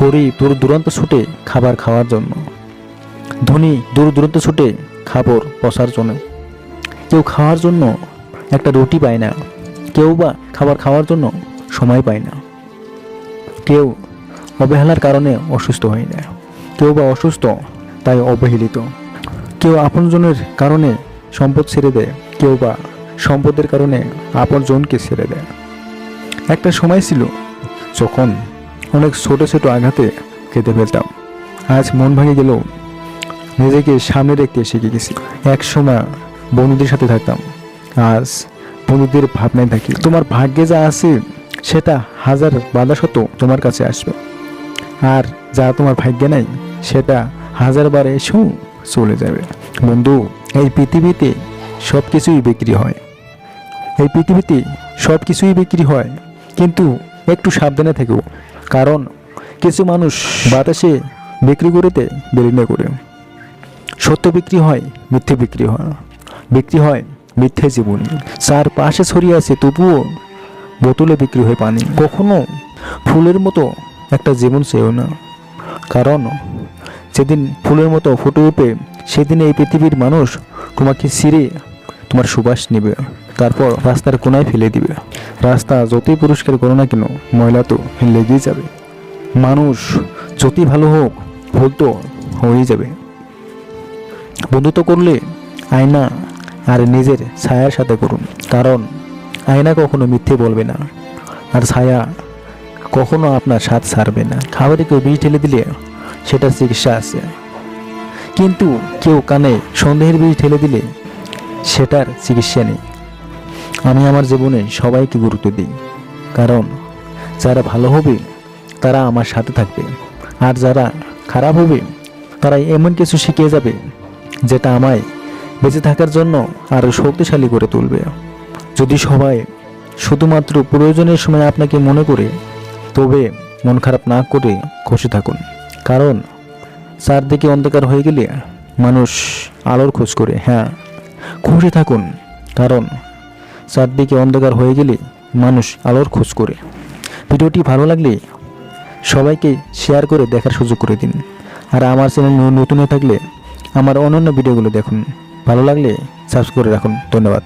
গরিব দূর দূরান্ত ছুটে খাবার খাওয়ার জন্য। ধনী দূর দূরান্ত ছুটে খাবার বসার জন্য। কেউ খাওয়ার জন্য একটা রুটি পায় না। কেউ বা খাবার খাওয়ার জন্য সময় পায় না। কেউ অবহেলার কারণে অসুস্থ হয় না। কেউ বা অসুস্থ, তাই অবহেলিত। কেউ আপনজনের কারণে সম্পদ ছেড়ে দেয়। কেউ বা সম্পদের কারণে আপনজনকে ছেড়ে দেয়। একটা সময় ছিল যখন অনেক ছোট ছোট আঘাতে কেঁদে ফেলতাম। আজ মন ভেঙে গেল নিজেকে সামনে রেখতে শিখে গেছি। এক সময় বন্ধুদের সাথে থাকতাম। আজ বন্ধুদের ভাবনায় থাকি, তোমার ভাগ্যে যা আছে সেটা হাজার বাধা শত তোমার কাছে আসবে। আর যা তোমার ভাগ্যে নাই, সেটা হাজার বার এসেও চলে যাবে। বন্ধু, এই পৃথিবীতে সব কিছুই বিক্রি হয়। এই পৃথিবীতে সব কিছুই বিক্রি হয়, কিন্তু একটু সাবধানে থেকো। কারণ কিছু মানুষ বাতাসে বিক্রি করিতে দেরি না করে। সত্য বিক্রি হয়, মিথ্যে বিক্রি হয় বিক্রি হয় মিথ্যে জীবন। চার পাশে ছড়িয়ে আছে তবুও বোতলে বিক্রি হয় পানি। কখনো ফুলের মতো একটা জীবন চেয়েও না। কারণ যেদিন ফুলের মতো ফুটে উঠবে, সেদিন এই পৃথিবীর মানুষ তোমাকে ছিঁড়ে তোমার সুবাস নেবে। তারপর রাস্তার কোনায় ফেলে দিবে। রাস্তা যতই পুরস্কার করো না কেন, ময়লা তো লেগেই যাবে। মানুষ যতই ভালো হোক, ভুল তো হয়েই যাবে। বন্ধুত্ব করলে আয়না আর নিজের ছায়ার সাথে করুন, কারণ আয়না কখনো মিথ্যে বলবে না, আর ছায়া কখনো আপনার সাথ ছাড়বে না। খাবারে কেউ বিষ ঢেলে দিলে সেটার চিকিৎসা আছে। কিন্তু কেউ কানে সন্দেহের বীজ ঢেলে দিলে সেটার চিকিৎসা নেই। আমি আমার জীবনে সবাইকে গুরুত্ব দিই। কারণ, যারা ভালো হবে, তারা আমার সাথে থাকবে। আর যারা খারাপ হবে, তারা এমন কিছু শিখিয়ে যাবে, যেটা আমায় বেঁচে থাকার জন্য আরও শক্তিশালী করে তুলবে। যদি সবাই শুধুমাত্র প্রয়োজনের সময় আপনাকে মনে করে, তবে মন খারাপ না করে খুশি থাকুন। কারণ, চারদিকে অন্ধকার হয়ে গেলে মানুষ আলোর খোঁজ করে হ্যাঁ খুশি থাকুন। কারণ চারদিকে অন্ধকার হয়ে গেলে মানুষ আলোর খোঁজ করে। ভিডিওটি ভালো লাগলে সবাইকে শেয়ার করে দেখার সুযোগ করে দিন। আর আমার চ্যানেল নতুন থাকলে আমার অন্যান্য ভিডিওগুলো দেখুন। ভালো লাগলে সাবস্ক্রাইব করে রাখুন। ধন্যবাদ।